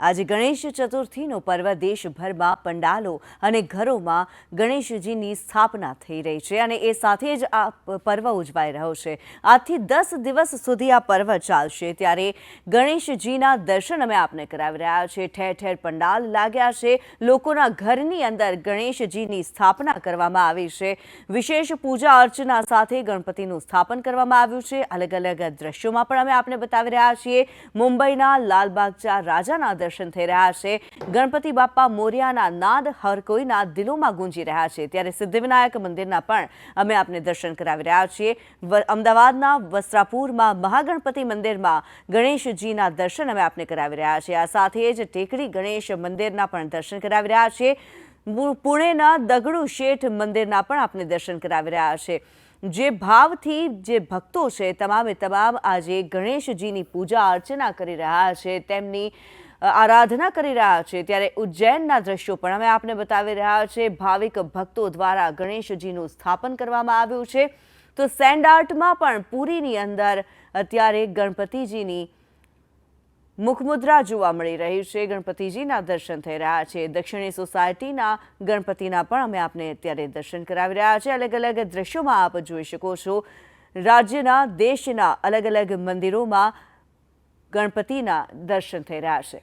આજે ગણેશ ચતુર્થીનો પર્વ દેશભરમાં પંડાલો અને ઘરોમાં ગણેશજીની સ્થાપના થઈ રહી છે અને એ સાથે જ આ પર્વ ઉજવાઈ રહ્યો છે. આજથી દસ દિવસ સુધી આ પર્વ ચાલશે. ત્યારે ગણેશજીના દર્શન અમે આપને કરાવી રહ્યા છે ઠેર ઠેર પંડાલ લાગ્યા છે. લોકોના ઘરની અંદર ગણેશજીની સ્થાપના કરવામાં આવી છે. વિશેષ પૂજા અર્ચના સાથે ગણપતિનું સ્થાપન કરવામાં આવ્યું છે. અલગ અલગ દ્રશ્યોમાં પણ અમે આપને બતાવી રહ્યા છીએ. મુંબઈના લાલબાગચા રાજાના દર્શન થઈ રહ્યા છે. ગણપતિ બાપ્પા મોરિયાના નાદ હર કોઈના દિલોમાં ગુંજી રહ્યા છે. ત્યારે સિદ્ધિવિનાયક મંદિરના પણ અમે આપને દર્શન કરાવી રહ્યા છીએ. અમદાવાદના વસ્ત્રાપુરમાં મહાગણપતિ મંદિરમાં ગણેશજીના દર્શન અમે આપને કરાવી રહ્યા છીએ. આ સાથે જ ટેકરી ગણેશ મંદિરના પણ દર્શન કરાવી રહ્યા છીએ પુણેના દગડુ શેઠ મંદિરના પણ આપણે દર્શન કરાવી રહ્યા છે. જે ભાવથી જે ભક્તો છે, તમામે તમામ આજે ગણેશજીની પૂજા અર્ચના કરી રહ્યા છે. તેમની આરાધના કરી રહ્યા છે ત્યારે ઉજ્જૈનના દ્રશ્યો પણ અમે આપને બતાવી રહ્યા છે. ભાવિક ભક્તો દ્વારા ગણેશજીનું સ્થાપન કરવામાં આવ્યું છે. તો સેન્ડ આર્ટમાં પણ પુરીની અંદર અત્યારે ગણપતિજીની મુખમુદ્રા જોવા મળી રહી છે. ગણપતિજીના દર્શન થઈ રહ્યા છે. દક્ષિણી સોસાયટીના ગણપતિના પણ અમે આપને અત્યારે દર્શન કરાવી રહ્યા છે. અલગ અલગ દ્રશ્યોમાં આપ જોઈ શકો છો. રાજ્યના, દેશના અલગ અલગ મંદિરોમાં ગણપતિના દર્શન થઈ રહ્યા છે.